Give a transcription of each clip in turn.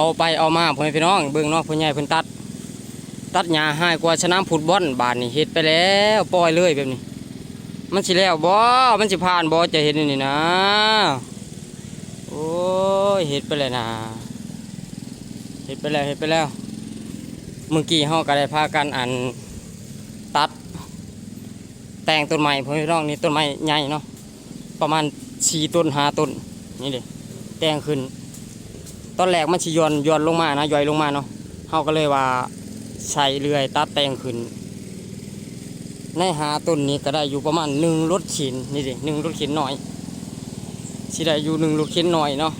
เอาไปเอามาพ่อแม่พี่น้องเบิ่งเนาะพ่อใหญ่เพิ่นตัด ตัดหญ้าให้กว่าสนามฟุตบอลบาดนี่เฮ็ดไปแล้วปล่อยเลยแบบนี้ มันสิแล้วบ่มันสิผ่านบ่จะเห็นนี่นะโอ้ยเฮ็ดไปแล้วนะเฮ็ดไปแล้วเฮ็ดไปแล้วเมื่อกี้เฮาก็ได้พากันอันตัด แต่งต้นไม้พ่อแม่พี่น้องนี่ต้นไม้ใหญ่เนาะประมาณ4ต้น5ต้นนี่เด้แต่งขึ้น ตอนแรกมันสิย้อนย้อนลงมานะย่อยลงมาเนาะเฮาก็เลยว่าใช้เลื่อยตัดแต่งขึ้น ในหาต้นนี้ก็ได้อยู่ประมาณหนึ่งรถข็นนี่ดิหนึ่งรถข็นหน่อยสิได้อยู่หนึ่งรถข็นหน่อยเนาะ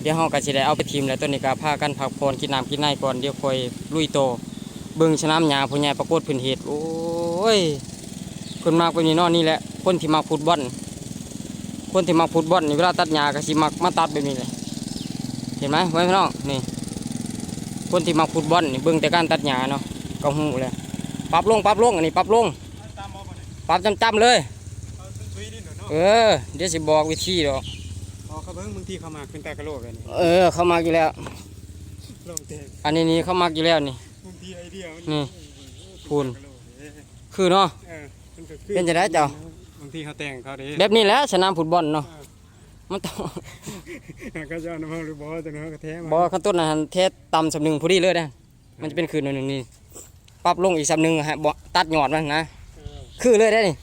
เดี๋ยวเฮาก็สิได้เอาไปทีมแล้วต้นนี้ก็พากันพักผ่อนกินน้ำกินในก่อนเดี๋ยวค่อยลุยโตเบิ่งชะน้ำหญ้าผู้ใหญ่ปรากฏพิ่นเฮ็ดโอ้ยเพิ่นมักแบบนี้นาะนี่แหละคนที่มักฟุตบอลคนที่มักฟุตบอลนี่เวลาตัดหญ้าก็สิมักมาตัดแบบนี้เลย ห็นไหมไว้พี่น้องนี่ คนที่มาฟุตบอลนี่เบิ่งแต่การตัดหญ้าเนาะก็หูเลยปรับลงปรับลงอันนี้ปรับลงตามมอบ่เนี่ยปรับจำๆเลยเอาซุยดินเนาะเออเดี๋ยวสิบอกวิธีดอกพอเขาเบิ่งบางทีเขามาเป็นตากระโหลกเลยนี่เออเข้ามาอยู่แล้วลงเตะอันนี้นี่เข้ามาอยู่แล้วนี่บางทีไอเดียมันนี่พูนตากระโหลกเอ้ยคือเนาะเออมันก็คือเป็นจะได้เจ้าบางทีเขาแต่งเขาเด้แบบนี้แหละสนามฟุตบอลเนาะ มันต้องก็จะเอาน้ำมันหรือบ่แต่เนาะก็แท้มาบอขั้นต้นนะเทสต่ำสำหนึ่งพอดีเลยนะมันจะเป็นคืนหนึ่งนี่ปรับลงอีกสำหนึ่งฮะบ่ตัดยอดมันนะเออคือเลยได้นี่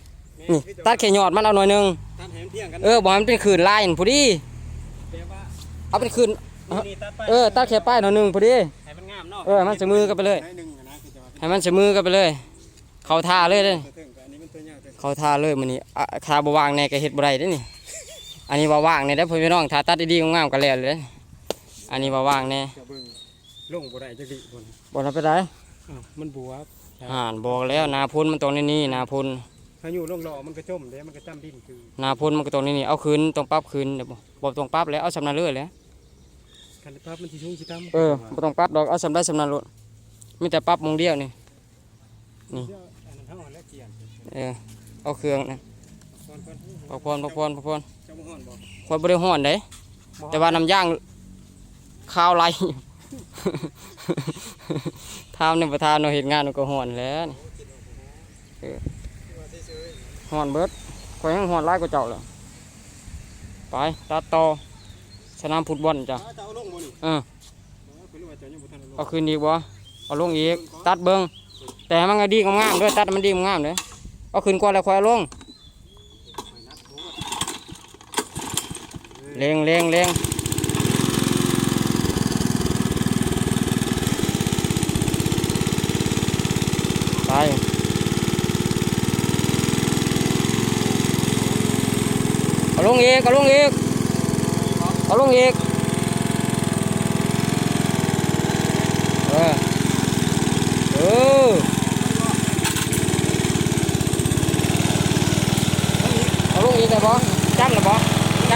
นี่ตัดแค่ยอดมันเอาหน่อยหนึงตัดแหมเที่ยงกันเออบอกให้มันเป็นคืนลายนั่นพอดีแต่ว่าเอาเป็นคืนนี่ตัดไปเออตัดแค่ป้ายหน่อยหนึงพอดีให้มันงามเนาะเออมันเสมอกันไปเลยให้หนึ่งอะนะคือจะว่าให้มันเสมอกันไปเลย เขาท่าเลยเด้อตัวถึงกับอันนี้มันตัวยาวแต่เขาท่าเลยมื้อนี้อะคาบ่ว่างแน่ก็เฮ็ดบ่ได้เด้อนี่ อันนี้ว่าว่างแน่เด้อพ่อพี่น้องถ้าตัดดีๆงามๆก็แล้วเลยเด้ออันนี้ว่าว่างแน่จะเบิ่งลงบ่ได้จักดิพุ่นบ่ทันไปได้อ้าวมันบวบอ่านบอกแล้วนาพุนมันตรงนี้นี่นาพุนพายุลงหล่อมันก็จมเด้มันก็จ้ำดินคือนาพุนมันก็ตรงนี้นี่เอาคืนต้องปรับคืนเดี๋ยวบ่บ่ต้องปรับแล้วเอาสำนันเลยแหล้วคันภาพมันสิชุ่มสิตํเออบ่ต้องปรับดอกเอาสำได้สำนันโลดมีแต่ปรับหมองเดียวนี่นี่อันนั้นเฮาแล้วเกียนเออเอาเครื่องนะ ก่อนก่อนพักพรพักพรพักพรเจ้าบ่ฮ้อนบ่คอยบริห้อนเด้แต่ว่าน้ำย่างข้าวไหลทามเนี่ยประทานเราเห็นงานมันก็ห้อนแหล้วนี่เออห้อนเบิดคอยยังห้อนไล่ก็เจ้าเลยไปตัดต่อสนามฟุตบอลจ้ะจะเอาลงบ่นี่เออคือว่าเจ้ายังบ่ทันเอาลงเอาคืนดีกว่าเอาลงอีก ตัดเบิ้งแต่ให้มันก็ดีงามๆด้วยตัดให้มันดีงามๆเลยเอาคืนก่อนแล้วค่อยเอาลง เล็งเล็งเล็งไปเอาลงอีกเอาลงอีกเอาลงอีกเออเออเอาลงอีกได้ปะจำแล้วปะ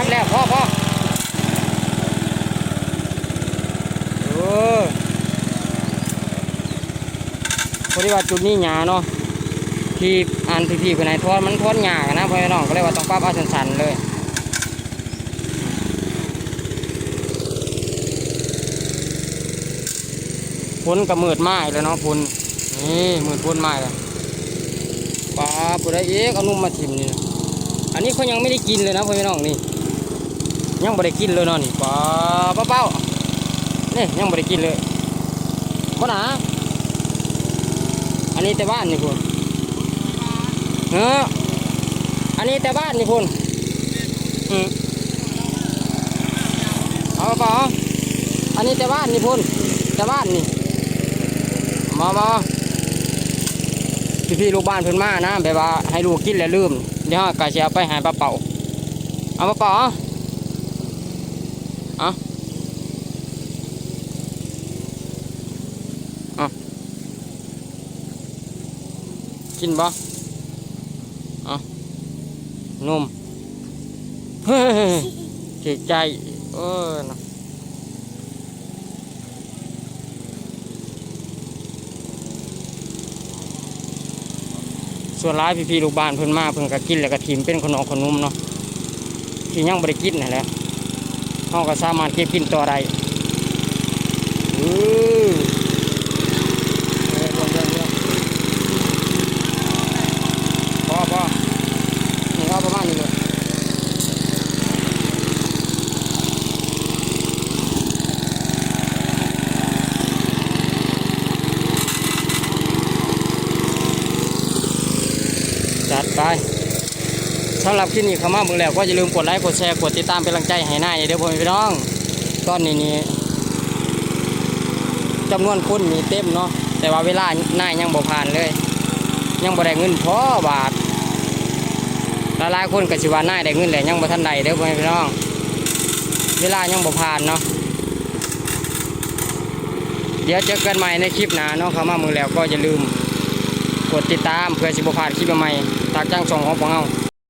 จำแล้วพ่อพ่อเออพอดีว่าจุดนี้หยาเนาะที่อันพี่ๆคนไหนทอดมันทอดหยากันนะพ่อแม่น้องก็เลยว่าต้องปรับเอาสันๆเลยพ้นกับมืดไม้แล้วเนาะพ้นนี่มืดพ้นไม้แล้วปลาปุได้เอกเอานุ่มมาทิมนี่ อันนี้เขายังไม่ได้กินเลยนะพ่อพี่น้องนี่ ยังไม่ได้กินเลยนาะนี่ปลาเป้าๆนี่ยังไม่ได้กินเลยบ่หนาอันนี้แต่บ้านนี่คุณเอออันนี้แต่บ้านนี่คุณอืมเอาเปล่าอันนี้แต่บ้านนี่พุ่นแต่บ้านนี่มามาพี่พี่ๆลูกบ้านเพิ่นมานะแบบว่าให้ลูกกินแล้วลืมเดี๋ยวกะจะเอาไปใหายปลาเป่าเอาปลาเป่า เอาเอาเอกินบ่เอานุ่มเฮ้ยเสียใจเออนะส่วนร้ายพี่ๆลูกบ้านเพิ่นมาเพิ่นก็กินแล้วก็ทิมเป็นขนมขนมเนาะที่ยังบ่ได้กินนั่นแหละ เฮาก็สามารถเก็บกินต่อได้อือเออเบิ่งเบิ่งเบิ่งพอพอนี่เอาประมาณนี้เลยจัดไป สำหรับคลิปนี้ข้ามาเบิ่งแล้วก็อย่าลืมกดไลค์กดแชร์กดติดตามเป็นกำลังใจให้นายเด้อพ่อแม่พี่น้องตอนนี้นี่จำนวนคนมีเต็มเนาะแต่ว่าเวลานายยังบ่ผ่านเลย ยังบ่ได้เงินพอบาทหลายๆคนก็สิว่านายได้เงินแหล้วยังบ่ทันได้เด้อพ่อแม่พี่น้อง เวลายังบ่ผ่านเนาะเดี๋ยวเจอกันใหม่ในคลิปหน้าเนาะข้ามามือแล้วก็อย่าลืมกดติดตามเพื่อสิบ่พลาดคลิปใหม่ๆจากจ้างช่องของพวกเรา